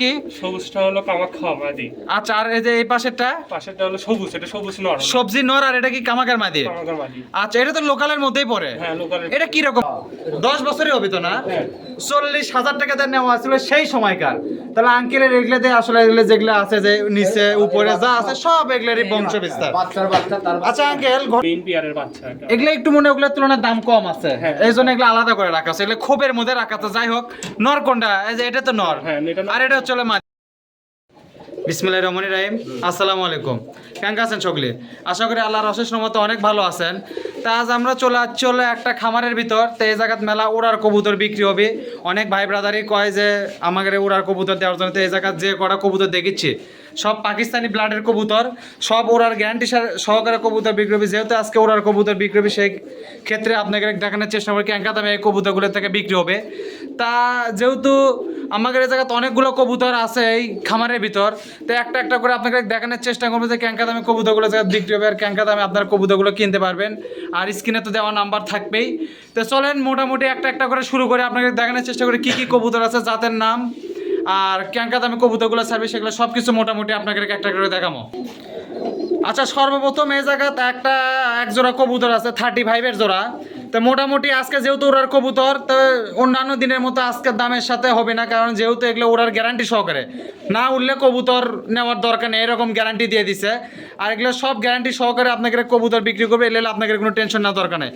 কি? সবুজটা হলো কামাখ্যা মাদি। আচ্ছা আর এই যে এই পাশেরটা? পাশেরটা হলো সবুজ এটা সবুজ নর সবজি নর আর এটা কি কামাকার মাদি? কামাখ্যা মাদি। আচ্ছা এটা তো লোকালের মধ্যেই পড়ে। হ্যাঁ লোকাল এটা কি রকম? দশ বছরই হবে তো না? চল্লিশ হাজার টাকা দিয়ে নেওয়া ছিল সেই সময়কার। তাহলে আঙ্কেলের এগুলোতে আসলে এগুলো যেগুলো আছে যে নিচে উপরে যা আছে সব এগুলোরই বংশ বিস্তার। বাচ্চার বাচ্চা তার আচ্ছা আঙ্কেল এগুলো একটু মনে হয় ওগুলোর তুলনায় দাম কম আছে। হ্যাঁ। এই জন্য এগুলো আলাদা করে রাখা আছে। এগুলো খোপের মধ্যে রাখা তো যাই হোক নর কোনটা? এই যে এটা তো নর। হ্যাঁ, নর। আর এটা হচ্ছে হলো মাদি বিসমিল্লাহির রহমানির রহিম। আসসালামু আলাইকুম। কেমন আছেন সকলে? আশা করি আল্লাহর অশেষ রহমতে অনেক ভালো আছেন। তা আজ আমরা চলে হলো একটা খামারের ভিতর তো এই জায়গাত মেলা উড়ার কবুতর বিক্রি হবে। অনেক ভাই ব্রাদারই কয় যে আমাদের উড়ার কবুতর দেওয়ার জন্য তো এই জায়গাত যে কটা কবুতর দেখেছি সব পাকিস্তানি ব্লাডের কবুতর, সব ওরার গ্যারান্টি সহকারে কবুতর বিক্রি হবে। যেহেতু আজকে ওরার কবুতর বিক্রি হবে, সেই ক্ষেত্রে আপনাকে দেখানোর চেষ্টা করি ক্যাঙ্কা দামে এই কবুতরগুলো থেকে বিক্রি হবে। তা যেহেতু আমাদের এই জায়গাতে অনেকগুলো কবুতর আছে এই খামারের ভিতর তো একটা একটা করে আপনাকে দেখানোর চেষ্টা করব যে ক্যাঙ্কা দামে কবুতরগুলো বিক্রি হবে আর ক্যাঙ্কা দামে আপনারা কবুতরগুলো কিনতে পারবেন। আর স্ক্রিনে তো দেওয়া নাম্বার থাকবেই। তো চলেন মোটামুটি একটা একটা করে শুরু করে, আপনাকে দেখানোর চেষ্টা করি কী কী কবুতর আছে, জাতের নাম আর ক্যাঙ্কা দামে কবুতরগুলো সার্ভিস সেগুলো সব কিছু মোটামুটি আপনাকে একটা করে দেখাবো। আচ্ছা সর্বপ্রথম এই জায়গাতে একটা এক জোড়া কবুতর আছে থার্টি ফাইভের জোড়া। তো মোটামুটি আজকে যেহেতু ওরার কবুতর তো অন্যান্য দিনের মতো আজকের দামের সাথে হবে না কারণ যেহেতু এগুলো ওরার গ্যারান্টি সহকারে। না উঠলে কবুতর নেওয়ার দরকার নেই এরকম গ্যারান্টি দিয়ে দিছে। আর এগুলো সব গ্যারান্টি সহকারে আপনাকে কবুতর বিক্রি করবে এলে আপনাকে কোনো টেনশন নেওয়ার দরকার নেই।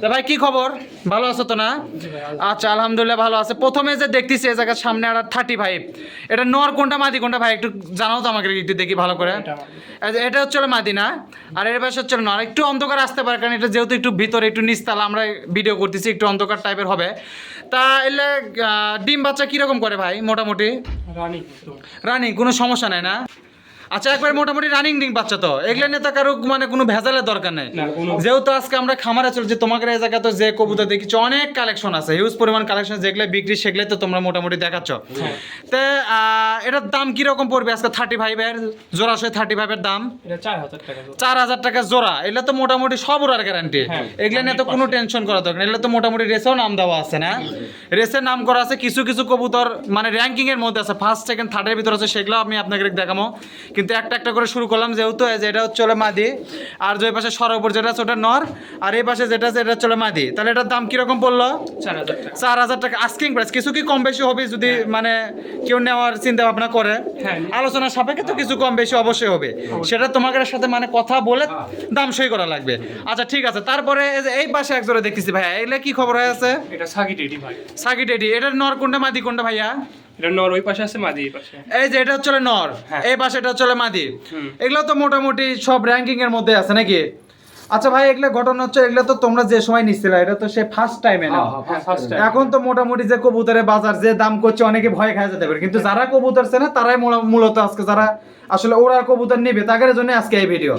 তো ভাই কি খবর? ভালো আছো তো না? আচ্ছা আলহামদুলিল্লাহ ভালো আছে। প্রথমে যে দেখতেছি এই জায়গার সামনে আর থার্টি ফাইভ এটা নর কোনটা মাদি কোনটা? ভাই একটু জানাও তো আমাকে একটু দেখি ভালো করে। এটা হচ্ছে হলো মাদিনা আর এর পাশে হচ্ছিল না একটু অন্ধকার আসতে পারে কারণ এটা যেহেতু একটু ভিতরে একটু নিস্তালা আমরা ভিডিও করতেছি একটু অন্ধকার টাইপের হবে। তা এলে ডিম বাচ্চা কীরকম করে ভাই মোটামুটি? রানী। রানিং কোনো সমস্যা নেই না? আচ্ছা একবার মোটামুটি রানিং ডিম বাচ্চা তো। এগুলো নিয়ে তো কারও মানে কোনো ভেজালের দরকার নেই। যেহেতু আজকে আমরা খামারে চলছি তোমাকে এই জায়গায় তো যে কবুতর দেখছি অনেক কালেকশন আছে হিউজ পরিমাণ কালেকশন যেগুলো বিক্রি সেগুলো তো তোমরা মোটামুটি দেখাচ্ছ। তো এটার দাম কীরকম পড়বে আজকে? থার্টি ফাইভের জোড়াশয় থার্টি ফাইভের দাম চার হাজার টাকা জোড়া। এগুলো তো মোটামুটি সব ওরার গ্যারান্টি হ্যাঁ, এগুলো নিয়ে তো কোনো টেনশন করা দরকার এগুলো তো মোটামুটি রেসেও নাম দেওয়া আছে না? রেসের নাম করা আছে কিছু কিছু কবুতর মানে র্যাঙ্কিং এর মধ্যে আছে। ফার্স্ট সেকেন্ড থার্ডের ভিতর আছে সেগুলো আমি আপনাকে দেখাবো কিন্তু একটা একটা করে শুরু করলাম যেহেতু এটা হচ্ছে মাদি আর যে পাশে সরোবর যেটা আছে ওটা নর আর এই পাশে যেটা আছে এটা হচ্ছে মাদি। তাহলে এটার দাম কীরকম পড়ল? চার হাজার টাকা। আস্কিং প্রাইস কিছু কি কম বেশি হবে যদি মানে কেউ নেওয়ার চিন্তা ভাবনা করে? হ্যাঁ। আলোচনা সাপেক্ষে তো কিছু কম বেশি অবশ্যই হবে। সেটা তোমাদের সাথে মানে কথা বলে দাম সই করা লাগবে। আচ্ছা ঠিক আছে। তারপরে এই যে এই পাশে এক জোড়া দেখতেছি ভাইয়া। এগুলো কি খবর হয়ে আছে? এটা সাগি টেডি ভাই। সাকিট এটি এটার নর কোনটা মাদি কোনটা ভাইয়া? এটা নর ওই পাশে আছে মাদি এই পাশে। এই যে এটা হচ্ছে নর হ্যাঁ। এই পাশে এটা হচ্ছে মাদি। এগুলো তো মোটামুটি সব র্যাঙ্কিং এর মধ্যে আছে নাকি? আচ্ছা ভাই এগুলো ঘটনা হচ্ছে এগুলো তো তোমরা যে সময় নিচ্ছিলে এটা তো সে ফার্স্ট টাইমে না? টাইম এখন তো মোটামুটি যে কবুতরের বাজার যে দাম করছে অনেকে ভয় খায় যেতে পারে। কিন্তু যারা কবুতর চেনে তারাই মূলত আজকে যারা আসলে ওরা কবুতর নিবে তাদের জন্য আজকে এই ভিডিও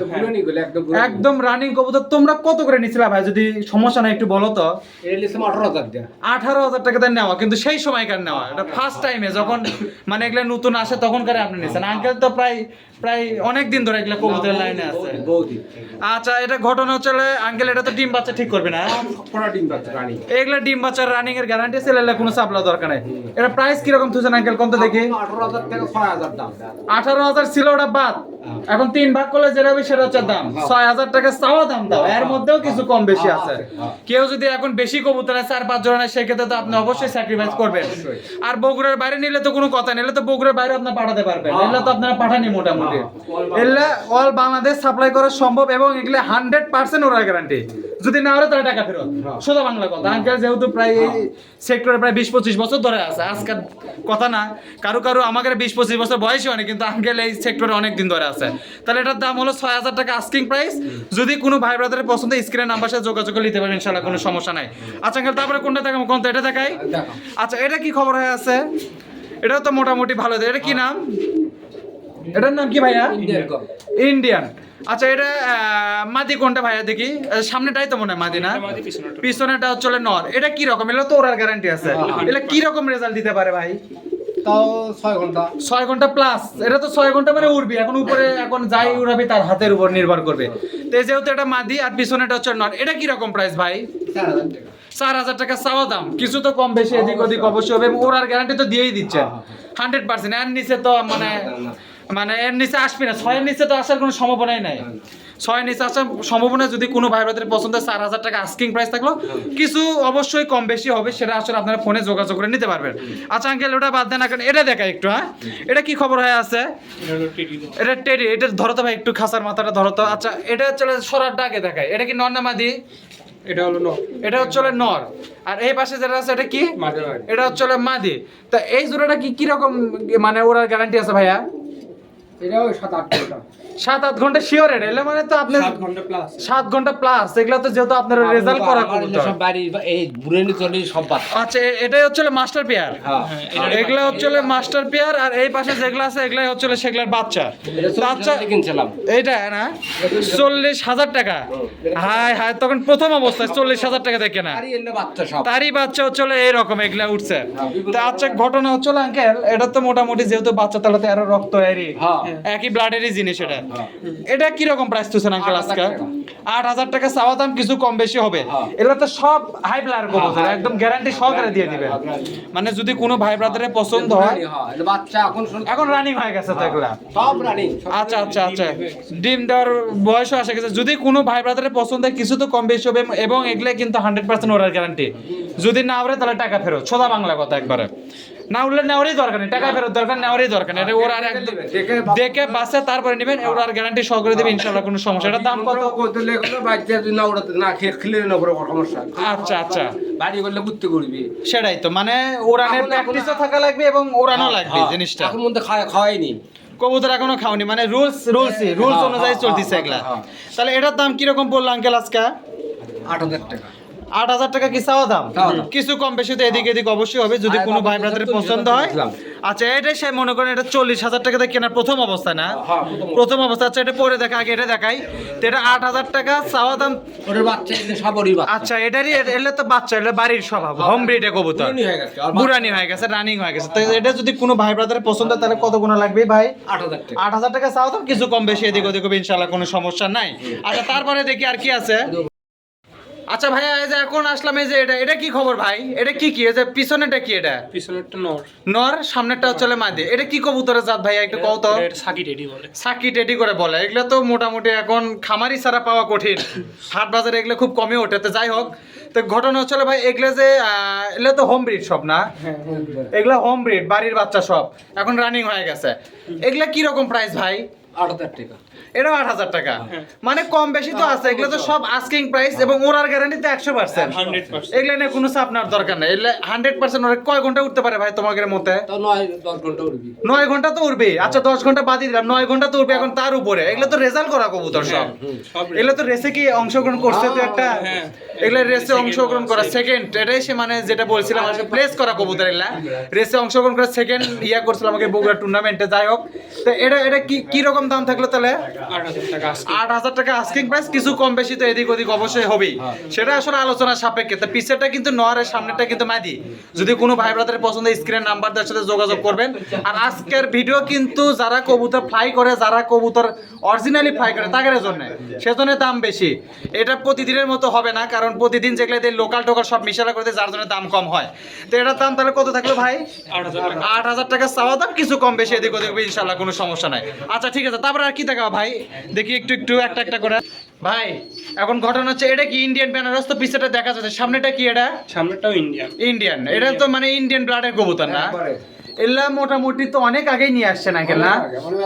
একদম রানিং কবুতর তোমরা কত করে নিছিলা ভাই? যদি সমস্যা নাই একটু বলো তো। আঠারো হাজার টাকা দিয়ে নেওয়া কিন্তু সেই সময়কার নেওয়া এটা ফার্স্ট টাইমে যখন মানে এগুলো নতুন আসে তখন করে আপনি নিছেন। আঙ্কেল তো প্রায় প্রায় অনেক দিন ধরে এগুলো কবুতরের লাইনে আছে। আচ্ছা এটা ঘটনা হচ্ছে আঙ্কেল এটা তো ডিম বাচ্চা ঠিক করবে না। পড়া ডিম রানী। এগুলা ডিম বাচ্চার রানিং এর গ্যারান্টি আছে এগুলা কোনো চাপলা দরকার নাই। এটা প্রাইস আঙ্কেল দেখি? দাম। ছিল ওটা বাদ। এখন তিন ভাগ করলে যেটা হবে সেটা হচ্ছে দাম। ছয় হাজার টাকা চাওয়া দাম দাও। এর মধ্যেও কিছু কম বেশি আছে। কেউ যদি এখন বেশি কবুতর চার পাঁচ জনের সেক্ষেত্রে তো আপনি অবশ্যই স্যাক্রিফাইস করবেন। আর বগুড়ার বাইরে নিলে তো কোনো কথা নিলে তো বগুড়ার বাইরে আপনি পাঠাতে পারবেন। এগুলো তো আপনারা পাঠানি মোটামুটি। এগুলো অল বাংলাদেশ সাপ্লাই করা সম্ভব এবং এগুলো হান্ড্রেড পার্সেন্ট ওরা গ্যারান্টি যদি না হলে তাহলে টাকা ফেরত। সোজা বাংলা কথা। আঙ্কেল যেহেতু প্রায় এই সেক্টরে প্রায় বিশ পঁচিশ বছর ধরে আছে। আজকের কথা না। কারও কারও আমাদের বিশ পঁচিশ বছর বয়সী অনেক কিন্তু আঙ্কেল এই সেক্টরে অনেক দিন ধরে আছে। তাহলে এটার দাম হলো ছয় হাজার টাকা আস্কিং প্রাইস যদি কোনো ভাই ব্রাদারের পছন্দ স্ক্রিনের নাম্বার সাথে যোগাযোগ করে নিতে পারবেন ইনশাল্লাহ কোনো সমস্যা নাই। আচ্ছা আঙ্কেল তারপরে কোনটা দেখাবো? কোনটা? এটা দেখাই? আচ্ছা এটা কি খবর হয়ে আছে? এটাও তো মোটামুটি ভালো। এটা কি নাম? এটার নাম কি ভাইয়া? ইন্ডিয়ান আচ্ছা এটা মাদি কোনটা ভাইয়া দেখি? সামনেটাই তো মনে হয় মাদি না? এটা পিছনেটা হচ্ছে হলো নর। এটা কি রকম? এগুলো তো ওরার গ্যারান্টি আছে। হ্যাঁ, এটা কি রকম রেজাল্ট দিতে পারে ভাই? তাও ছয় ঘণ্টা। ছয় ঘণ্টা প্লাস এটা তো ছয় ঘণ্টা মানে উড়বি। এখন উপরে এখন যাই উড়াবি তার হাতের উপর নির্ভর করবে। তো যেহেতু এটা মাদি আর পিছনেটা হচ্ছে নর এটা কি রকম প্রাইস ভাই? চার হাজার টাকা। চাওয়া দাম। কিছু তো কম বেশি এদিক ওদিক অবশ্যই হবে। ওরার গ্যারান্টি তো দিয়েই দিচ্ছে হান্ড্রেড পার্সেন্ট এর নিচে তো মানে মানে এর নিচে আসবে না। ছয়ের নিচে তো আসার কোনো সম্ভাবনাই নাই। ছয়ের নিচে আসার সম্ভাবনা যদি কোনো ভাই ব্রাদের পছন্দ চার হাজার টাকা আস্কিং প্রাইস থাকল কিছু অবশ্যই কম বেশি হবে সেটা আসলে আপনারা ফোনে যোগাযোগ করে নিতে পারবেন। আচ্ছা আঙ্কেল ওটা বাদ দেন এখন এটা দেখা একটু হ্যাঁ? এটা কি খবর হয়ে আছে? এটা টেডি এটা ধরো তো ভাই একটু খাসার মাথাটা ধরো তো। আচ্ছা এটা চলে সরার ডাকে দেখায়। এটা কি নর না মাদি? এটা হলো নর। এটা হচ্ছে নর। আর এই পাশে যেটা আছে এটা কি? এটা হচ্ছে মাদি। তা এই জোড়াটা কি কীরকম মানে ওরা গ্যারান্টি আছে ভাইয়া? সাত আট ঘণ্টা। শিওর এটা এলে মানে তো আপনি ঘণ্টা প্লাস সাত ঘণ্টা প্লাস এগুলো তো যেহেতু আপনার রেজাল্ট করা কবুতর। সব বাড়ি এই বুড়েনি চলি সব বাদ। আচ্ছা এটাই হচ্ছে মাস্টার পেয়ার হ্যাঁ। হ্যাঁ এগুলো হচ্ছে মাস্টার পেয়ার আর এই পাশে যেগুলো আছে এগুলাই হচ্ছে সেগুলোর বাচ্চা। আচ্ছা কিনছিলাম। এইটা না? হাজার টাকা। হাই হাই তখন প্রথম অবস্থায় চল্লিশ হাজার টাকা দেখে না। বাচ্চা সব। তারই বাচ্চা হচ্ছে এইরকম এগুলা উঠছে। তা আচ্ছা ঘটনা হচ্ছে আঙ্কেল এটা তো মোটামুটি যেহেতু বাচ্চা তাহলে তো আরও রক্ত হ্যাঁ। একই ব্লাডেরই জিনিস এটা। এটা কীরকম প্রাইস তুলছেন আঙ্কেল আজকে? আট হাজার টাকা চাওয়া দাম কিছু কম বেশি হবে। হ্যাঁ। এগুলো তো সব হাই ব্লাড কবুতর হ্যাঁ। একদম গ্যারান্টি সহকারে দিয়ে দিবে মানে যদি কোনো ভাই ব্রাদারের পছন্দ হয় হ্যাঁ বাচ্চা এখন এখন রানিং হয়ে গেছে তো এগুলা। সব রানি আচ্ছা আচ্ছা আচ্ছা। ডিম দেওয়ার বয়সও আসে গেছে। যদি কোনো ভাই ব্রাদারের পছন্দ হয় কিছু তো কম বেশি হবে এবং এগুলো কিন্তু হান্ড্রেড পার্সেন্ট ওরার গ্যারান্টি যদি না ওরে তাহলে টাকা ফেরত। সোজা বাংলা কথা একবারে। না উঠলে নেওয়ারই দরকার নেই টাকা ফেরত দরকার নেওয়ারই দরকার নেই। ওর আর একদম দেখে- বাসে তারপরে নেবেন ওর আর গ্যারান্টি সহকারে দেবে ইনশাল্লাহ কোনো সমস্যা এটা দাম কত? করতে লেগে বাচ্চা যদি না উড়াতে না খেয়ে খেলে না পরে সমস্যা। আচ্ছা আচ্ছা। বাড়ি করলে ঘুরতে করবি সেটাই তো মানে ওরানের প্র্যাকটিসও থাকা লাগবে এবং ওরানো লাগবে হ্যাঁ, জিনিসটা। এখন মধ্যে খাওয়া খাওয়াইনি। কবুতর এখনও খাওনি মানে রুলস রুলস হ্যাঁ, অনুযায়ী হ্যাঁ, চলতেছে হ্যাঁ, এগুলা। হ্যাঁ। তাহলে এটার দাম কীরকম পড়ল আঙ্কেল আজকে? আট হাজার টাকা। আট হাজার টাকা কি চাওয়া দাম? কিছু কম বেশি তো এদিক এদিক অবশ্যই হবে যদি কোনো ভাই ব্রাদারের পছন্দ হয়। আচ্ছা এটাই সে মনে করেন এটা চল্লিশ হাজার কেনার প্রথম অবস্থা না? হ্যাঁ, প্রথম অবস্থা। আচ্ছা এটা পরে দেখা আগে এটা দেখাই। তো এটা আট হাজার টাকা চাওয়া দাম? আচ্ছা এটারই এলে তো বাচ্চা এলে বাড়ির স্বভাব। হোম ব্রিডে কবুতর। বুড়ানি হয়ে গেছে, হয়ে গেছে রানিং হয়ে গেছে। তো এটা যদি কোনো ভাই ব্রাদারের পছন্দ হয় তাহলে কত গুণ লাগবে ভাই? আট হাজার টাকা। আট হাজার টাকা চাওয়া দাম কিছু কম বেশি এদিক ওদিক হবে ইনশাল্লাহ কোনো সমস্যা নাই। আচ্ছা তারপরে দেখি আর কি আছে। আচ্ছা ভাইয়া এই যে এখন আসলাম এই যে এটা এটা কি খবর ভাই? এটা কি কি? এই যে পিছনেটা কি এটা? পিছনেরটা নর। নর সামনেরটা হচ্ছে মাদি। এটা কি কবুতরের জাত ভাইয়া একটু কও তো? সাকি টেডি বলে। সাকি টেডি করে বলে। এগুলো তো মোটামুটি এখন খামারি ছাড়া পাওয়া কঠিন। হাট বাজারে এগুলো খুব কমই ওঠে তো যাই হোক। তো ঘটনা হচ্ছে ভাই এগুলো যে এগুলো তো হোম ব্রিড সব না? এগুলো হোম ব্রিড বাড়ির বাচ্চা সব। এখন রানিং হয়ে গেছে। এগুলা কি রকম প্রাইস ভাই? এটাও আট হাজার টাকা। মানে কম বেশি তো আছে এগুলো তো সব আস্কিং প্রাইস এবং ওরার গ্যারান্টি তো একশো পার্সেন্ট এগুলো নিয়ে কোনো চাপ নেওয়ার দরকার নেই। এগুলো হান্ড্রেড পার্সেন্ট ওরা কয় ঘণ্টা উঠতে পারে ভাই তোমাদের মতে? নয় ঘণ্টা তো উঠবে আচ্ছা দশ ঘণ্টা বাদই দিলাম। নয় ঘণ্টা তো উঠবে এখন তার উপরে। এগুলো তো রেজাল্ট করা কবুতর সব। সব এগুলো তো রেসে কি অংশগ্রহণ করছে তো একটা হ্যাঁ। এগুলো রেসে অংশগ্রহণ করা সেকেন্ড এটাই সে মানে যেটা বলছিলাম আসলে প্লেস করা কবুতর এগুলা। রেসে অংশগ্রহণ করা সেকেন্ড ইয়া করছিল আমাকে বগুড়া টুর্নামেন্টে যাই হোক। তো এটা এটা কি কি রকম দাম থাকল তাহলে? আট হাজার টাকা আস্কিং প্রাইস কিছু কম বেশি তো এদিক ওদিক অবশ্যই হবেই। সেটা আসলে আলোচনার সাপেক্ষে। তো পিছেরটা কিন্তু নরের সামনেটা কিন্তু মাদি যদি কোনো ভাই ব্রাদারের পছন্দ স্ক্রিনের নাম্বার দেওয়ার সাথে যোগাযোগ করবেন। আর আজকের ভিডিও কিন্তু যারা কবুতর ফ্লাই করে যারা কবুতর অরিজিনালি ফ্লাই করে তাদের জন্য। সেজন্য দাম বেশি। এটা প্রতিদিনের মতো হবে না কারণ প্রতিদিন যেগুলো দেয় লোকাল টোকাল সব মিশালা করে যার জন্য দাম কম হয়। তো এটার দাম তাহলে কত থাকল ভাই? আট হাজার টাকা। চাওয়া দাম কিছু কম বেশি এদিক ওদিক ইনশাল্লাহ কোনো সমস্যা নাই। আচ্ছা ঠিক আছে। তারপরে আর কি দেখাবো ভাই? দেখি একটু একটু একটা একটা করে। ভাই এখন ঘটনা হচ্ছে এটা কি ইন্ডিয়ান বেনারস? তো পিছটা দেখা যাচ্ছে সামনেটা কি এটা? সামনেটাও ইন্ডিয়ান ইন্ডিয়ান এটা তো মানে ইন্ডিয়ান ব্লাডের কবুতর না? এলা মোটামুটি তো অনেক আগেই নিয়ে আসছে না কেন না? মানে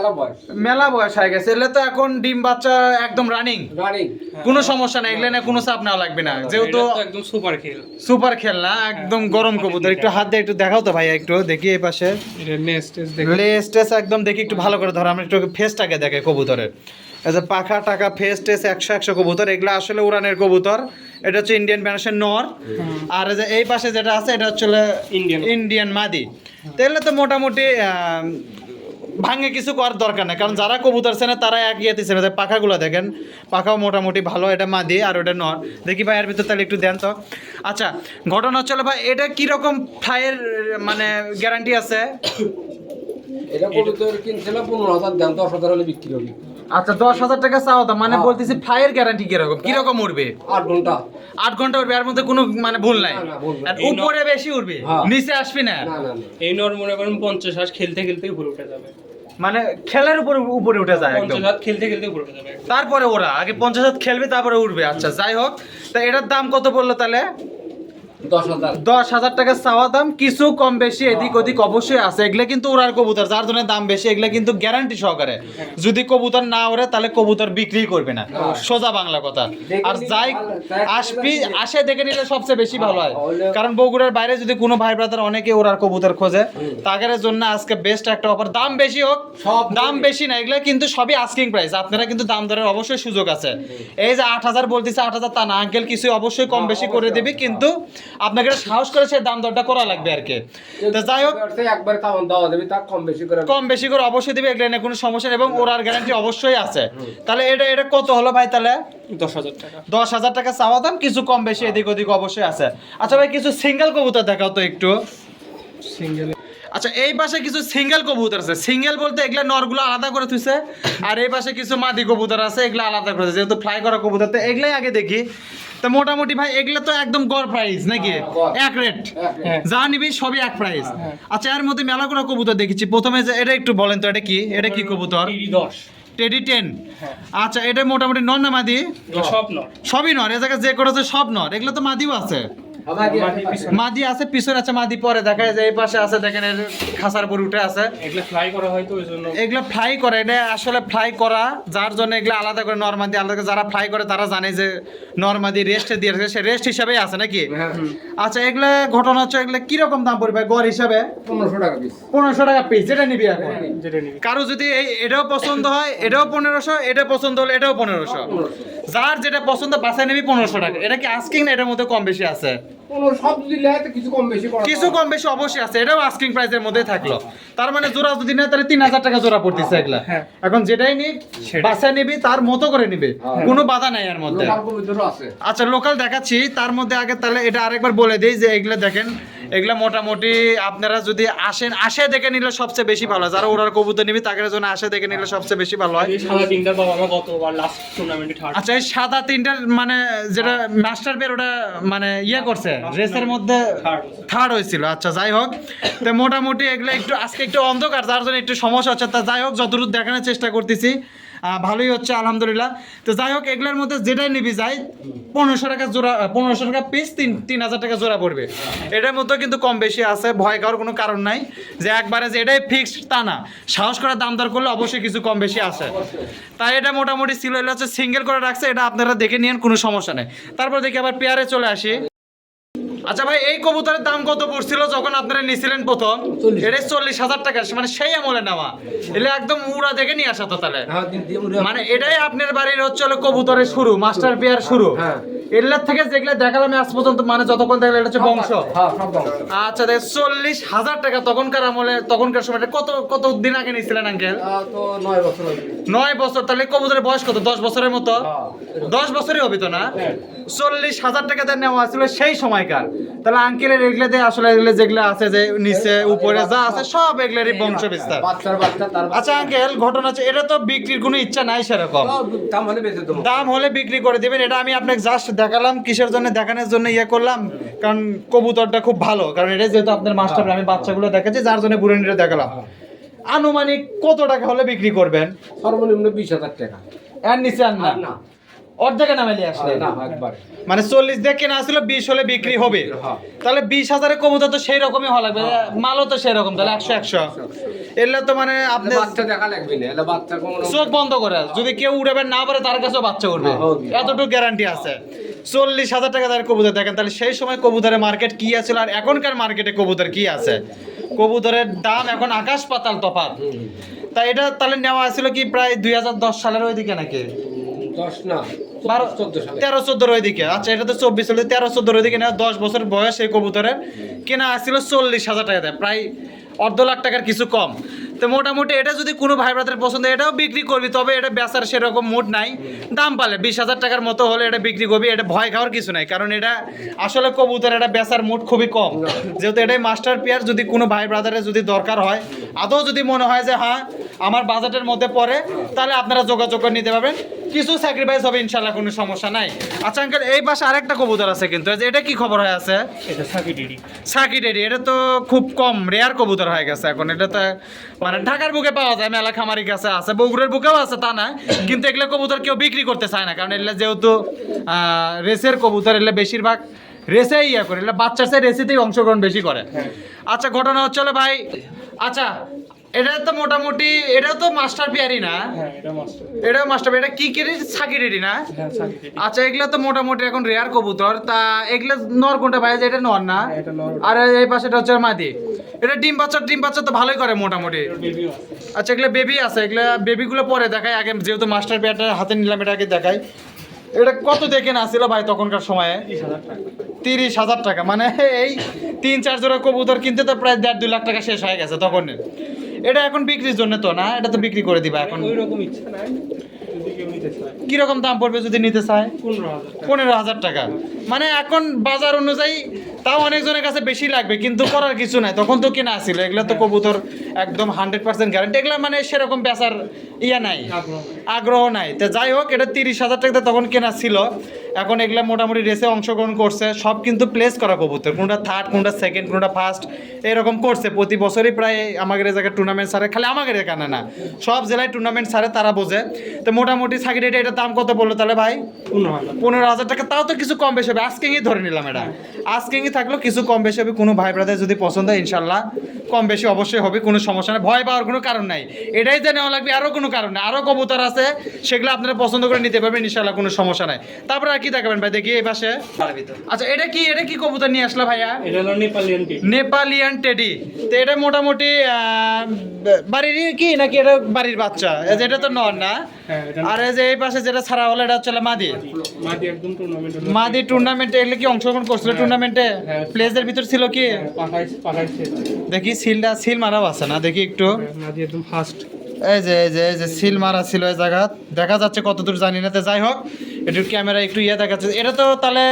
মেলা বয়স। হয়ে গেছে। এলে তো এখন ডিম বাচ্চা একদম রানিং রানিং কোনো সমস্যা নাই এগুলো না কোনো চাপ নেওয়া লাগবে না। যেহেতু তো একদম সুপার খেল। সুপার খেলনা একদম গরম কবুতর। একটু হাত দিয়ে একটু দেখাও তো ভাই একটু দেখি এই পাশে। এটা নেক্সট টেস্ট দেখে। লেস টেস একদম দেখি একটু ভালো করে ধরো। আমরা একটু ফেসটাকে দেখে কবুতরের। এই যে পাখা টাকা ফেস টেস একশো একশো কবুতর এগুলো আসলে উড়ানের কবুতর। এটা হচ্ছে ইন্ডিয়ান ব্যানাসের নর আর এই পাশে যেটা আছে এটা হচ্ছে. ইন্ডিয়ান মাদি তাহলে তো মোটামুটি ভাঙে কিছু করার দরকার নেই। কারণ যারা কবুতর চেনে তারা এক ইয়েতে চেনে। যে পাখাগুলো দেখেন পাখাও মোটামুটি ভালো এটা মাদি আর ওটা নর দেখি ভাই এর ভিতর তাহলে একটু দেন তো। আচ্ছা ঘটনা হচ্ছে ভাই এটা কীরকম ফ্লাইয়ের মানে গ্যারান্টি আছে? এটা কবুতর কিনছিলাম পনেরো হাজার দাম দশ হাজার হলে বিক্রি হবে। আচ্ছা দশ হাজার টাকা চাও দাম মানে হ্যাঁ। বলতেছি ফ্লাইয়ের গ্যারান্টি কীরকম? কীরকম উঠবে আট ঘণ্টা। আট ঘণ্টা উঠবে এর মধ্যে কোনো মানে ভুল নাই। আর উপরে বেশি উঠবে হ্যাঁ। নিচে আসবি না? না না না। এই নর মনে করেন পঞ্চাশ হাত খেলতে খেলতে উপরে উঠে যাবে। মানে খেলার উপরে উপরে উঠে যায় একদম। খেলতে খেলতে উপরে উঠে যাবে। তারপরে ওরা আগে পঞ্চাশ হাজার খেলবে তারপরে উঠবে আচ্ছা যাই হোক তা এটার দাম কত বলল তাহলে? দশ হাজার। টাকা চাওয়া দাম কিছু কম বেশি এদিক ওদিক অবশ্যই আছে। এগুলা কিন্তু ওরার কবুতর যার জন্য দাম বেশি এগুলা কিন্তু গ্যারান্টি সহকারে। যদি কবুতর না ওরে তাহলে কবুতর বিক্রি করবে না। সোজা বাংলা কথা। আর যাই আসবি আসে দেখে নিলে সবচেয়ে বেশি ভালো হয়। কারণ বগুড়ার বাইরে যদি কোনো ভাই ব্রাদার অনেকে ওরার কবুতর খোঁজে তাদের জন্য আজকে বেস্ট একটা অফার দাম বেশি হোক সব দাম বেশি। না এগুলা কিন্তু সবই আস্কিং প্রাইস আপনারা কিন্তু দাম দরের অবশ্যই সুযোগ আছে। এই যে আট হাজার বলতেছে আট হাজার তা না আঙ্কেল কিছু অবশ্যই কম বেশি করে দিবি কিন্তু আপনাকে সাহস করে সে দাম দরটা করা লাগবে আর কি। তো যাই হোক একবার দেওয়া দেবে তা কম বেশি করে কম বেশি করে অবশ্যই দেবে এটা নিয়ে কোনো সমস্যা নেই এবং ওরার গ্যারান্টি অবশ্যই আছে। তাহলে এটা এটা কত হলো ভাই তাহলে? দশ হাজার টাকা। দশ হাজার টাকা চাওয়া দাম কিছু কম বেশি এদিক ওদিক অবশ্যই আছে। আচ্ছা ভাই কিছু সিঙ্গেল কবুতর দেখাও তো একটু। সিঙ্গেল আচ্ছা এই পাশে কিছু সিঙ্গেল কবুতর আছে। সিঙ্গেল বলতে এগুলা নরগুলো আলাদা করে থুইছে আর এই পাশে কিছু মাদি কবুতর আছে এগুলা আলাদা করে যেহেতু ফ্লাই করা কবুতর তো এগুলাই আগে দেখি। তো মোটামুটি ভাই এগুলো তো একদম গড় প্রাইস নাকি? হ্যাঁ, এক রেট হ্যাঁ। যা নিবি সবই এক প্রাইস আচ্ছা এর মধ্যে মেলা করে কবুতর দেখেছি। প্রথমে যে এটা একটু বলেন তো এটা কি? এটা কি কবুতর? দশ। Teddy ten. হ্যাঁ। আচ্ছা এটা মোটামুটি নর না মাদি? সব নর। সবই নর এ জায়গায় যে করেছে সব নর। এগুলো তো মাদিও আছে। মাদি আছে পিছনে আছে মাদি পরে দেখা যায় এই পাশে আছে দেখেন এর খাসার উপর উঠে আছে। এগুলো ফ্লাই করা হয় তো ওই জন্য এগুলো ফ্লাই করে এটা আসলে ফ্লাই করা যার জন্য এগুলো আলাদা করে নর্মাদি আলাদা করে যারা ফ্লাই করে তারা জানে যে নর্মাদি রেস্টে দিয়ে সে রেস্ট হিসাবেই আছে নাকি? হ্যাঁ আচ্ছা এগুলো ঘটনা হচ্ছে এগুলো কীরকম দাম পড়বে গড় হিসাবে? পনেরোশো টাকা পিস পনেরোশো টাকা পিস যেটা নিবি এখন যেটা নিবি। কারও যদি এই এটাও পছন্দ হয় এটাও পনেরোশো এটা পছন্দ হলে এটাও পনেরোশো। যার যেটা পছন্দ বাসায় নিবি পনেরোশো টাকা। এটা কি আস্কিং না এটার মধ্যে কম বেশি আছে? পনেরো সব যদি নেয় তো কিছু কম বেশি করা কিছু কম বেশি অবশ্যই আছে এটাও আস্কিং প্রাইসের মধ্যে থাকল। তার মানে জোড়া যদি না তাহলে তিন হাজার টাকা জোড়া পড়তেছে এগুলা। হ্যাঁ। এখন যেটাই নিক সেটাই। নিবি তার মতো করে নিবে। হ্যাঁ। কোনো বাধা নাই এর মধ্যে। লোকাল কবুতরও আছে। আচ্ছা লোকাল দেখাচ্ছি তার মধ্যে আগে তাহলে এটা আরেকবার বলে দিই যে এগুলো দেখেন এগুলা মোটামুটি আপনারা যদি আসেন আসে দেখে নিলে সবচেয়ে বেশি ভালো হয়। যারা ওরার কবুতর নিবি তাদের জন্য আসে দেখে নিলে সবচেয়ে বেশি ভালো হয়। সাদা তিনটার বাবা আমার গতবার লাস্ট টুর্নামেন্টে আচ্ছা এই সাদা তিনটার মানে যেটা মাস্টার বের ওটা মানে ইয়ে করছে? রেসের মধ্যে থার্ড হয়েছিল। আচ্ছা যাই হোক। তো মোটামুটি এগুলো একটু, আজকে একটু অন্ধকার, যার জন্য একটু সমস্যা হচ্ছে। তা যাই হোক যতটুকু দেখানোর চেষ্টা করতেছি। ভালোই হচ্ছে, আলহামদুলিল্লাহ। তো যাই হোক, এগুলোর মধ্যে যেটাই নিবি যাই, পনেরোশো টাকা জোড়া পনেরোশো টাকা পিস তিন তিন হাজার টাকা জোড়া পড়বে। এটার মধ্যে কিন্তু কম বেশি আছে, ভয় খাওয়ার কোনো কারণ নাই। যে একবারে যে এটাই ফিক্সড তা না। সাহস করে দাম দর করলে অবশ্যই কিছু কম বেশি আছে। তাই এটা মোটামুটি ছিল, এটা হচ্ছে সিঙ্গেল করে রাখছে, এটা আপনারা দেখে নিন কোনো সমস্যা নেই। তারপর দেখি আবার পেয়ারে চলে আসি। আচ্ছা ভাই এই কবুতরের দাম কত পড়ছিল যখন আপনারা নিয়েছিলেন প্রথম? এটা চল্লিশ হাজার টাকা মানে সেই আমলে নেওয়া। এলে একদম উড়া দেখে নিয়ে আসা তো তাহলে। হ্যাঁ মানে এটাই আপনার বাড়ির হচ্ছে কবুতরের শুরু মাস্টার পেয়ার শুরু। হ্যাঁ। এগুলার থেকে যেগুলো দেখালাম আজ পর্যন্ত মানে যতক্ষণ দেখলাম এটা হচ্ছে বংশ। হ্যাঁ বংশ। আচ্ছা দেখ চল্লিশ হাজার টাকা তখনকার আমলে তখনকার সময় কত কত দিন আগে নিছিলেন আঙ্কেল নয় বছর তাহলে কবুতরের বয়স কত? দশ বছরের মতো? হ্যাঁ। দশ বছরই হবে তো না? চল্লিশ হাজার টাকা দিয়ে নেওয়া ছিল সেই সময়কার। তাহলে আঙ্কেলের এগুলো দিয়ে আসলে এগুলো যেগুলো আছে যে নিচে উপরে যা আছে সব এগুলোরই বংশ বিস্তার। আচ্ছা আঙ্কেল ঘটনা হচ্ছে এটা তো বিক্রির কোনো ইচ্ছা নাই সেরকম। দাম হলে বেঁচে দাম হলে বিক্রি করে দিবেন এটা আমি আপনাকে জাস্ট দেখালাম কিসের জন্য দেখানোর জন্য ইয়ে করলাম? কারণ কবুতরটা খুব ভালো কারণ এটা যেহেতু আপনার মাস্টার আমি বাচ্চাগুলো দেখাচ্ছি যার জন্য বুড়ানিটা দেখালাম। আনুমানিক কত টাকা হলে বিক্রি করবেন? সর্বনিম্ন বিশ হাজার টাকা। এর নিচে আর আর না। অর্ধেকে নামাইলে আসলে না একবার। মানে চল্লিশ দিয়ে কেনা আসলে বিশ হলে বিক্রি হবে। হ্যাঁ। তাহলে বিশ হাজারের কবুতর তো সেই রকমই হওয়া লাগবে। মালও তো সেই রকম তাহলে একশো একশো। এলে তো মানে আপনি বাচ্চা দেখা লাগবে না এলে বাচ্চা কোনো চোখ বন্ধ করে যদি কেউ উড়াবেন না পারে তার কাছেও বাচ্চা উঠবে হ্যাঁ, এতটুকু গ্যারান্টি আছে। চল্লিশ হাজার টাকা তার কবুতর দেখেন তাহলে সেই সময় কবুতরের মার্কেট কি আছিল আর এখনকার মার্কেটে কবুতর কি আছে? কবুতরের দাম এখন আকাশ পাতাল তফাত তা এটা তাহলে নেওয়া ছিল কি প্রায় দুই হাজার দশ সালের ওইদিকে নাকি? তেরো চোদ্দোর ওইদিকে। আচ্ছা এটা তো চব্বিশ চল্লিশ তেরো চোদ্দোর ওইদিকে না দশ বছর বয়স এই কবুতরের। কেনা আসছিল চল্লিশ হাজার টাকাতে প্রায় অর্ধ লাখ টাকার কিছু কম। তো মোটামুটি এটা যদি কোনো ভাই ব্রাদের পছন্দ এটাও বিক্রি করবি তবে এটা বেচার সেরকম মুড নাই। দাম পালে বিশ হাজার টাকার মতো হলে এটা বিক্রি করবি এটা ভয় খাওয়ার কিছু নাই কারণ এটা আসলে কবুতর এটা বেচার মুড খুবই কম। যেহেতু এটাই মাস্টার পেয়ার যদি কোনো ভাই ব্রাদারের যদি দরকার হয় আদৌ যদি মনে হয় যে হ্যাঁ আমার বাজেটের মধ্যে পড়ে তাহলে আপনারা যোগাযোগ করে নিতে পারবেন। কিছু স্যাক্রিফাইস হবে ইনশাল্লাহ কোনো সমস্যা নাই। আচ্ছা আঙ্কেল এই পাশে আরেকটা কবুতর আছে কিন্তু এটা কি খবর হয়ে আছে? এটা সাকি ডিডি। সাকি ডেডি এটা তো খুব কম রেয়ার কবুতর হয়ে গেছে এখন এটা তো মানে ঢাকার বুকে পাওয়া যায় মেলা খামারি কাছে আছে বগুড়ের বুকেও আছে তা না কিন্তু এগুলো কবুতর কেউ বিক্রি করতে চায় না কারণ এগুলো যেহেতু রেসের কবুতর এগুলো বেশিরভাগ রেসে ইয়া করে এগুলো বাচ্চার সাথে রেসেতেই অংশগ্রহণ বেশি করে। আচ্ছা ঘটনা হচ্ছে ভাই আচ্ছা এটা তো মোটামুটি এটা তো মাস্টার পিয়ারি না? হ্যাঁ এটা মাস্টার এটা কি কেড়ে সাকি রেডি না? হ্যাঁ আচ্ছা এগুলা তো মোটামুটি এখন রেয়ার কবুতর। তা এগুলা নর কোনটা ভাই? যে এটা নর না? হ্যাঁ। আর এই পাশে এটা হচ্ছে মাদি। এটা ডিম বাচ্চা ডিম বাচ্চা তো ভালোই করে মোটামুটি। আচ্ছা এগুলো বেবি আছে। এগুলো বেবিগুলো পরে দেখাই। আগে যেহেতু মাস্টার পেয়ারটা হাতে নিলাম এটা আগে দেখাই। এটা কত দেখে না ছিল ভাই তখনকার সময়ে? তিরিশ হাজার টাকা। তিরিশ হাজার টাকা। মানে এই তিন চার জোড়া কবুতর কিনতে তো প্রায় দেড় দুই লাখ টাকা শেষ হয়ে গেছে তখন এটা এখন বিক্রির জন্য তো না? এটা তো বিক্রি করে দিবা এখন। ওই রকম ইচ্ছা নাই। কীরকম দাম পড়বে যদি নিতে চায়? পনেরো হাজার টাকা। মানে এখন বাজার অনুযায়ী তাও অনেকজনের কাছে বেশি লাগবে কিন্তু করার কিছু নাই। তখন তো কেনা ছিল এগুলো তো কবুতর একদম হান্ড্রেড পার্সেন্ট গ্যারান্টি এগুলো মানে সেরকম বেচার ইয়া নাই আগ্রহ নাই। তো যাই হোক এটা তিরিশ হাজার টাকা তখন কেনা ছিল। এখন এগুলো মোটামুটি রেসে অংশগ্রহণ করছে। সব কিন্তু প্লেস করা কবুতর। কোনটা থার্ড কোনটা সেকেন্ড কোনটা ফার্স্ট এরকম করছে। প্রতি বছরই প্রায় আমাদের জায়গায় টুর্নামেন্ট সারে খালি আমাদের এখানে না সব জেলায় টুর্নামেন্ট সারে তারা বোঝে। তো মোটামুটি সাকির এটা এটার দাম কত বলল তাহলে ভাই? পনেরো হাজার। টাকা। তাও তো কিছু কম বেশি হবে। আজকেই ধরে নিলাম এটা। আজকেই থাকলেও কিছু কম বেশি হবে। কোনো ভাই ব্রাদার যদি পছন্দ হয় ইনশাল্লাহ কম বেশি অবশ্যই হবে। কোনো সমস্যা নেই। ভয় পাওয়ার কোনো কারণ নাই। এটাই যে নেওয়া লাগবে আরও কোনো কারণ নেই। আরও কবুতর আছে সেগুলো আপনারা পছন্দ করে নিতে পারবেন ইনশাল্লাহ কোনো সমস্যা নাই। তারপরে কি দেখাবেন ভাই? দেখি এই পাশে। আচ্ছা এটা কি এটা কি কবুতর নিয়ে আসলো ভাইয়া? এটা হলো নেপালিয়ান টি নেপালিয়ান টেডি। তো এটা মোটামুটি বাড়ির কি নাকি এটা বাড়ির বাচ্চা? এটা তো নর না? হ্যাঁ আর এই যে এই পাশে যেটা ছাড়া হলো এটা হচ্ছে মাদি। একদম টুর্নামেন্ট মাদি টুর্নামেন্টে এগুলো কি অংশগ্রহণ করছিল টুর্নামেন্টে হ্যাঁ। প্লেসের ভিতর ছিল কি? দেখি সিলটা সিল মারাও আছে না? দেখি একটু। একদম ফার্স্ট এই যে এই যে এই যে সিল মারা ছিল এই জায়গা। দেখা যাচ্ছে কতদূর জানি না তো যাই হোক। একটু ক্যামেরা একটু ইয়ে দেখাচ্ছে। এটা তো তাহলে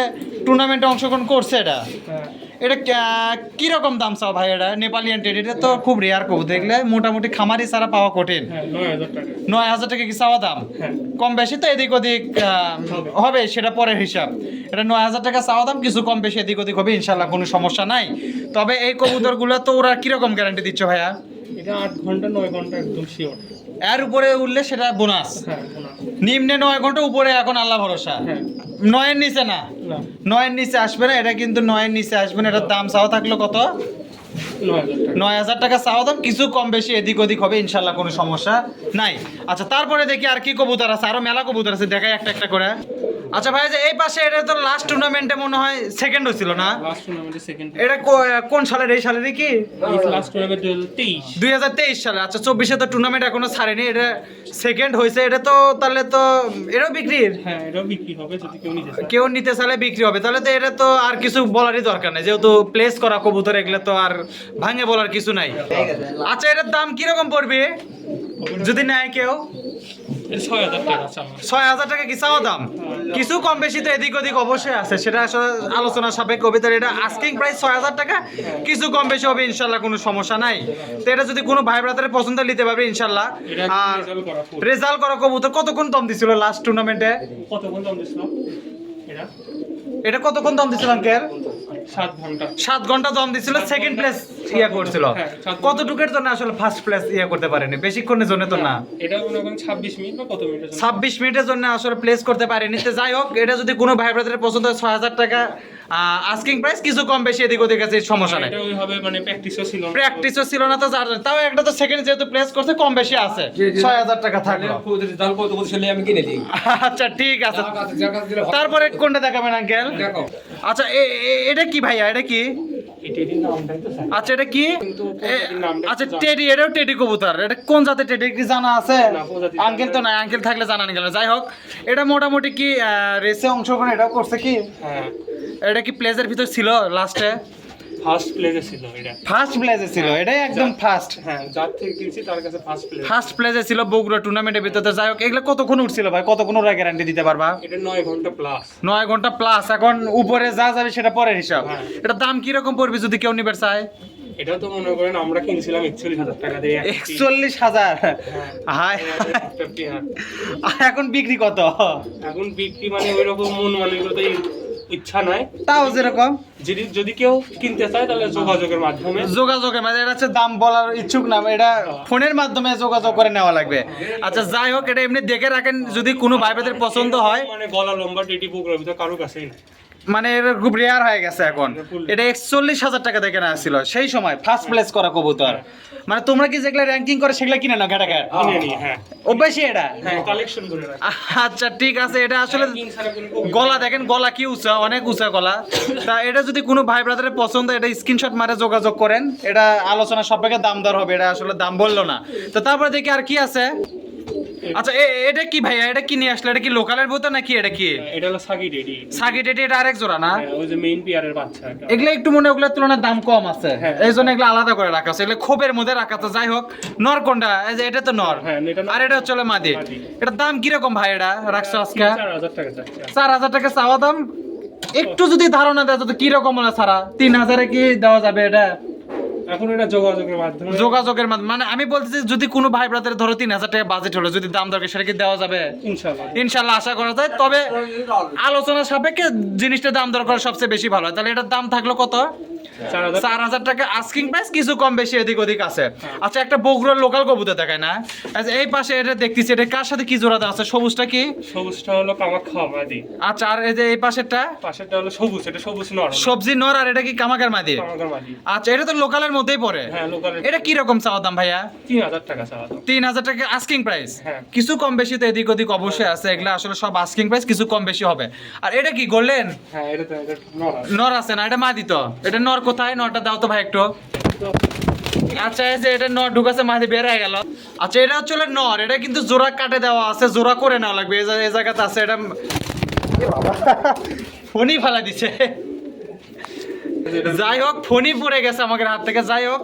টুর্নামেন্টে অংশগ্রহণ করছে এটা। হ্যাঁ। এটা কীরকম দাম চাও ভাই এটা? নেপালিয়ান টেড এটা তো খুব রেয়ার কবু। দেখলে মোটামুটি খামারি ছাড়া পাওয়া কঠিন। হ্যাঁ নয় হাজার টাকা। নয় হাজার টাকা কি চাওয়া দাম? হ্যাঁ। কম বেশি তো এদিক ওদিক হবে। সেটা পরের হিসাব। এটা নয় হাজার টাকা চাওয়া দাম কিছু কম বেশি এদিক ওদিক হবে ইনশাল্লাহ কোনো সমস্যা নাই। তবে এই কবুতরগুলো তো ওরা কীরকম গ্যারান্টি দিচ্ছে ভাইয়া? এটা আট ঘণ্টা নয় ঘণ্টা একদম শিওর এর উপরে উঠলে সেটা বোনাস। হ্যাঁ নিম্নে নয় ঘণ্টা উপরে এখন আল্লাহ ভরসা। হ্যাঁ। নয়ের নিচে না। না। নয়ের নিচে আসবে না এটা কিন্তু নয়ের নিচে আসবে না এটার দাম চাওয়া থাকল কত? নয় হাজার টাকা চাওয়া দাম কিছু কম বেশি এদিক ওদিক হবে ইনশাল্লাহ কোনো সমস্যা নাই। আচ্ছা তারপরে দেখি আর কি কবুতর আছে আরও মেলা কবুতর আছে দেখাই একটা একটা করে। আচ্ছা ভাই যে এই পাশে এটা তো লাস্ট টুর্নামেন্টে মনে হয় সেকেন্ড হয়েছিল না? এটা কোন সালের এই সালেরই কি? দুই হাজার তেইশ। সালে আচ্ছা চব্বিশে তো টুর্নামেন্ট এখনও ছাড়েনি এটা সেকেন্ড হয়েছে এটা তো তাহলে তো এটাও বিক্রির? হ্যাঁ এটাও বিক্রি হবে যদি কেউ নিতে চায়। কেউ নিতে চাইলে বিক্রি হবে তাহলে তো এটা তো আর কিছু বলারই দরকার নেই যেহেতু প্লেস করা কবুতর এগুলো তো আর ভাঙে বলার কিছু নাই। আচ্ছা এটার দাম কীরকম পড়বে? যদি নেয় কেউ? ছয় হাজার টাকা কি চাওয়া দাম? কিছু কম বেশি তো এদিক ওদিক অবশ্যই আছে। সেটা আসলে আলোচনা সাপেক্ষ কবিতার এটা আস্কিং প্রাইস ছয় হাজার টাকা কিছু কম বেশি হবে ইনশাল্লাহ কোনো সমস্যা নাই। তো এটা যদি কোনো ভাই ব্রাদারের পছন্দ নিতে পারবে ইনশাল্লাহ। আর রেজাল্ট করা কবুতর কতক্ষণ দম দিছিল লাস্ট টুর্নামেন্টে কতক্ষণ দাম দিছিল? এটা? এটা কতক্ষণ দম দিছিল আঙ্কেল সাত ঘণ্টা। দম দিছিল সেকেন্ড প্লেস ইয়া করছিল। হ্যাঁ, কতটুকের জন্য আসলে ফার্স্ট প্লেস ইয়া করতে পারেনি? বেশিক্ষণের জন্য তো না এটা মনে করেন ছাব্বিশ মিনিট বা কত মিনিটের জন্য? ছাব্বিশ মিনিটের জন্য আসলে প্লেস করতে পারেনি। তো যাই হোক এটা যদি কোনো ভাই ব্রাদারের পছন্দ হয় ছয় হাজার টাকা আস্কিং প্রাইস কিছু কম বেশি এদিক ওদিক আছে সমস্যা নাই। এটা ওইভাবে মানে প্র্যাকটিসও ছিল না। প্র্যাকটিসও ছিল না তো যার তাও একটা তো সেকেন্ড যেহেতু প্লেস করছে কম বেশি আছে। ছয় হাজার টাকা থাকল। দাম কত কত ছিল আমি কিনে দিই আচ্ছা ঠিক আছে। তারপরে কোনটা দেখাবেন আঙ্কেল দেখো। আচ্ছা এটা কি ভাইয়া? এটা কি? আচ্ছা এটা কি? আচ্ছা টেডি এটাও টেডি কবুতর। এটা কোন জাতের টেডি কি জানা আছে? আঙ্কেল তো নাই আঙ্কেল থাকলে জানা গেল যাই হোক এটা মোটামুটি কি রেসে অংশগ্রহণ এটাও করছে কি? হ্যাঁ। এটা কি প্লেসের ভিতর ছিল লাস্টে ফার্স্ট প্লেসে ছিল এটা। ফার্স্ট প্লেসে ছিল এটাই একদম ফার্স্ট হ্যাঁ যার থেকে কিনছি তার কাছে ফার্স্ট প্লেস ফার্স্ট প্লেসে ছিল বগুড়া টুর্নামেন্টের ভিতরে। যাই হোক এগুলো কতক্ষণ উঠছিল ভাই? কতক্ষণ ওরা গ্যারান্টি দিতে পারবা? এটা নয় ঘণ্টা প্লাস নয় ঘণ্টা প্লাস এখন উপরে যা যাবে সেটা পরের হিসাব। হ্যাঁ। এটা দাম কীরকম পড়বে যদি কেউ নিবে চায়? এটা তো মনে করেন আমরা কিনছিলাম একচল্লিশ হাজার টাকা দিয়ে একচল্লিশ হাজার? হাই একটা এখন বিক্রি কত? এখন বিক্রি মানে ওই রকম মন মানসিকতা ইচ্ছা নাই। তাও যেরকম। যদি যদি কেউ কিনতে চায় তাহলে যোগাযোগের মাধ্যমে। যোগাযোগের মাধ্যমে এটা হচ্ছে দাম বলার ইচ্ছুক না এটা ফোনের মাধ্যমে যোগাযোগ করে নেওয়া লাগবে। আচ্ছা যাই হোক এটা এমনি দেখে রাখেন যদি কোনো ভাই পছন্দ হয়। মানে গলা লম্বা টিটি বুক রবি তো কারও কাছেই নাই মানে এটা খুব রেয়ার হয়ে গেছে এখন। এটা একচল্লিশ হাজার টাকা দেখে নেওয়া ছিল। সেই সময় ফার্স্ট প্লেস করা কবুতর। মানে তোমরা কি যেগুলো র্যাঙ্কিং করে সেগুলো কিনে নাও ঘাটা ঘাট নিই হ্যাঁ। অভ্যাসই এটা? হ্যাঁ আচ্ছা ঠিক আছে এটা আসলে গলা দেখেন গলা কি উঁচা অনেক উঁচা গলা। তা এটা যদি কোনো ভাই ব্রাদারের পছন্দ এটা স্ক্রিনশট মারে যোগাযোগ করেন। এটা আলোচনা সবাইকে দাম দর হবে এটা আসলে দাম বলল না। তো তারপরে দেখি আর কি আছে। আচ্ছা এ- এটা কি ভাইয়া? এটা কি নিয়ে আসলে? এটা কি লোকালের বোতল নাকি? এটা কি? এটা হলো সাগি টেডি সাকিট এটা এটা জোড়া না? হ্যাঁ, ওই যে মেইন পিয়ারের বাচ্চা এগুলা একটু মনে ওগুলোর তুলনায় দাম কম আছে। হ্যাঁ। এই জন্য এগুলো আলাদা করে রাখা আছে। এগুলো খোপের মধ্যে রাখা যাই হোক। নর কোনটা? এই যে এটা তো নর। হ্যাঁ। আর এটা হচ্ছে মাদি। এটা দাম কীরকম ভাই এটা? রাখছো আজকে? চার হাজার টাকা চাওয়া দাম? একটু যদি ধারণা দেয় তো কীরকম হলো সারা? তিন হাজারে কি দেওয়া যাবে এটা? এখন এটা যোগাযোগের মাধ্যমে। যোগাযোগের মাধ্যমে। মানে আমি বলতেছি যদি কোনো ভাই ব্রাদারের ধরো তিন হাজার টাকা বাজেট হলো যদি দাম দরকার সেটা কি দেওয়া যাবে? ইনশাল্লাহ ইনশাল্লাহ আশা করা যায়। তবে আলোচনা সাপেক্ষে জিনিসটা দাম দরকার সবচেয়ে বেশি ভালো হয়। তাহলে এটার দাম থাকল কত? চার হাজার। টাকা আস্কিং প্রাইস কিছু কম বেশি এদিক ওদিক আছে। আচ্ছা একটা বগুড়ার লোকাল কবুতর দেখায় না। আচ্ছা এই পাশে এটা দেখতেছি এটা কার সাথে কি জোড়া দেওয়া আছে? সবুজটা কি? সবুজটা হলো কামাখ্যা মাদি। আচ্ছা আর এই যে এই পাশেরটা? পাশেরটা হলো সবুজ এটা সবুজ নর সবজি নর আর এটা কি কামাকার মাদি? আচ্ছা এটা তো লোকালের মধ্যেই পড়ে। হ্যাঁ লোকাল এটা কি রকম চাওয়া দাম ভাইয়া? তিন হাজার টাকা চাওয়া তিন হাজার টাকা আস্কিং প্রাইস হ্যাঁ। কিছু কম বেশি তো এদিক ওদিক অবশ্যই আছে এগুলো আসলে সব আস্কিং প্রাইস কিছু কম বেশি হবে। আর এটা কি গোল্ডেন হ্যাঁ। নর আছে। না এটা মাদি তো। এটা নর কোথায়? নটা দাও তো ভাই একটু। আচ্ছা এই যে এটা নর ঢুকাছে মাঝে বের হয়ে গেল। আচ্ছা এটা হচ্ছে নর এটা কিন্তু জোড়া কাটে দেওয়া আছে জোড়া করে নেওয়া লাগবে। এই জায়গাতে আছে এটা ফোনই ফেলা দিছে। যাই হোক ফোনই পড়ে গেছে আমাদের হাত থেকে যাই হোক।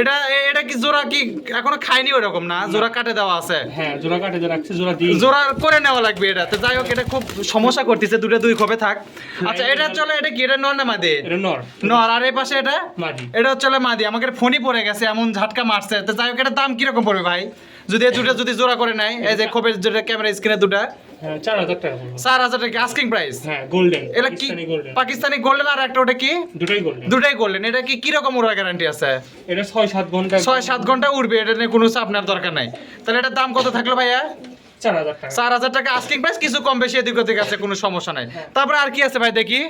এটা এটা কি জোড়া কি এখনও খাইনি ওরকম না? জোড়া কাটে দেওয়া আছে। হ্যাঁ জোড়া কাটে যে রাখছে জোড়া জোড়া করে নেওয়া লাগবে এটা। তো যাই হোক এটা খুব সমস্যা করতেছে দুটো দুই খোপে থাক। আচ্ছা এটা চলে এটা কি? এটা নর না মাদি? এটা নর। নর আর এই পাশে এটা? মাদি। এটা হলো মাদি। আমাকে ফোনই পড়ে গেছে এমন ঝাটকা মারছে। তো যাই হোক এটার দাম কীরকম পড়বে ভাই? যদি এই দুটো যদি জোড়া করে নেয় এই যে খোপের যেটা ক্যামেরা স্ক্রিনে দুটা। হ্যাঁ চার হাজার টাকা পড়বে চার হাজার টাকা আস্কিং প্রাইস হ্যাঁ গোল্ডেন এটা কি পাকিস্তানি গোল্ডেন আর একটা ওটা কি? দুটোই গোল্ডেন দুটাই গোল্ডেন এটা কি কীরকম উড়ার গ্যারান্টি আছে? এটা ছয় সাত ঘণ্টা উঠবে সাত ঘণ্টা উড়বে এটা নিয়ে কোনো চাপ নেওয়ার দরকার নাই। তাহলে এটার দাম কত থাকল ভাইয়া? চার হাজার টাকা। আস্কিং প্রাইস কিছু কম বেশি এদিক ওদিক আছে কোনো সমস্যা নাই। তারপরে আর কি আছে ভাই দেখি।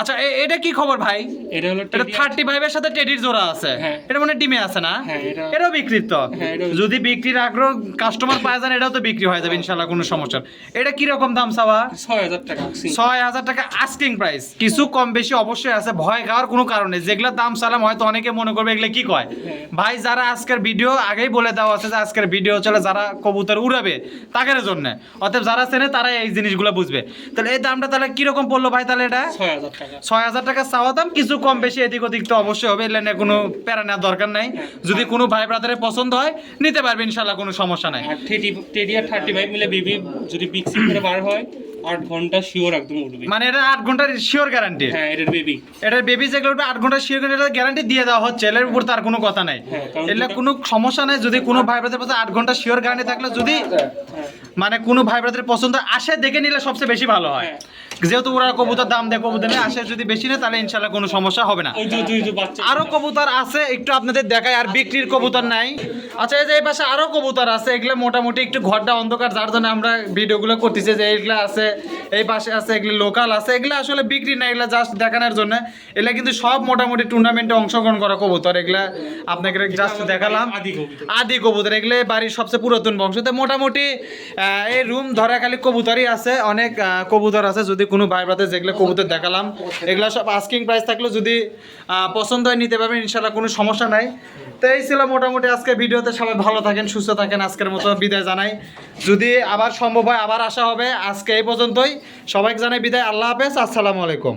আচ্ছা এটা কি খবর ভাই? এটা হলো এটা থার্টি ফাইভের সাথে টেডির জোড়া আছে। হ্যাঁ। এটা মানে টিমে আছে না? হ্যাঁ, এটাও বিক্রির তো হ্যাঁ, যদি বিক্রির আগ্রহ কাস্টমার পায় যান এটাও তো বিক্রি হয়ে যাবে ইনশাল্লাহ কোনো সমস্যা এটা কি রকম দাম সাবা? ছয় হাজার টাকা ছয় হাজার টাকা আস্কিং প্রাইস কিছু কম বেশি অবশ্যই আছে ভয় খাওয়ার কোনো কারণ যেগুলো দাম সালাম হয়তো অনেকে মনে করবে এগুলো কি কয়? ভাই যারা আজকের ভিডিও আগেই বলে দেওয়া আছে যে আজকের ভিডিও চলে যারা কবুতর উড়াবে তাদের জন্য। অতএব যারা চেনে তারা এই জিনিসগুলো বুঝবে। তাহলে এই দামটা তাহলে কীরকম পড়ল ভাই তাহলে এটা? ছয় হাজার টাকা। চাওয়া দাম কিছু কম বেশি এদিক ওদিক তো অবশ্যই হবে এলে কোনো প্যারা নেওয়ার দরকার নাই। যদি কোনো ভাই ব্রাদারের পছন্দ হয় নিতে পারবে ইনশাল্লাহ কোনো সমস্যা নাই। আর থার্টি ফাইভ মিলে বিবি যদি বিক্সি করে বার হয় আট ঘণ্টা শিওর একদম উঠবে। মানে এটা আট ঘণ্টার শিওর গ্যারান্টি হ্যাঁ এটার বেবি এটার বেবি যেগুলো উঠবে আট ঘণ্টা শিওর এটা গ্যারান্টি দিয়ে দেওয়া হচ্ছে। এর উপর তার কোনো কথা নাই। হ্যাঁ, এলে কোনো সমস্যা নাই যদি কোনো ভাই ব্রাদের পছন্দ আট ঘণ্টা শিওর গ্যারান্টি থাকলে যদি হ্যাঁ। মানে কোনো ভাই ব্রাদের পছন্দ আসে দেখে নিলে সবচেয়ে বেশি ভালো হয়। হ্যাঁ। যেহেতু ওরা কবুতর দাম দেয় কবুতর নেই আসে যদি বেশি নেয় তাহলে ইনশাল্লাহ কোনো সমস্যা হবে না। আরও কবুতর আছে একটু আপনাদের দেখায় আর বিক্রির কবুতর নাই। আচ্ছা এই যে এই পাশে আরও কবুতর আছে এগুলো মোটামুটি একটু ঘরটা অন্ধকার যার জন্য আমরা ভিডিওগুলো করতেছি যে এইগুলো আছে এই পাশে আছে এগুলো লোকাল আছে। এগুলো আসলে বিক্রি না এগুলো জাস্ট দেখানোর জন্য। এগুলো কিন্তু সব মোটামুটি টুর্নামেন্টে অংশগ্রহণ করা কবুতর। এগুলা আপনাকে জাস্ট দেখালাম। আদি কবুতর। এগুলো বাড়ির সবচেয়ে পুরাতন বংশ। তো মোটামুটি এই রুম ধরা খালি কবুতরই আছে অনেক কবুতর আছে যদি কোনো ভাই ব্রাদার যেগুলো কবুতর দেখালাম। এগুলো সব আস্কিং প্রাইস থাকলেও যদি পছন্দ হয় নিতে পারবেন ইনশাল্লাহ কোনো সমস্যা নাই। তো এই ছিল মোটামুটি আজকে ভিডিওতে। সবাই ভালো থাকেন, সুস্থ থাকেন, আজকের মতো বিদায় জানাই। যদি আবার সম্ভব হয়, আবার আসা হবে, আজকে এই পর্যন্তই। সবাইকে জানাই বিদায়, আল্লাহ হাফেজ, আসসালামু আলাইকুম।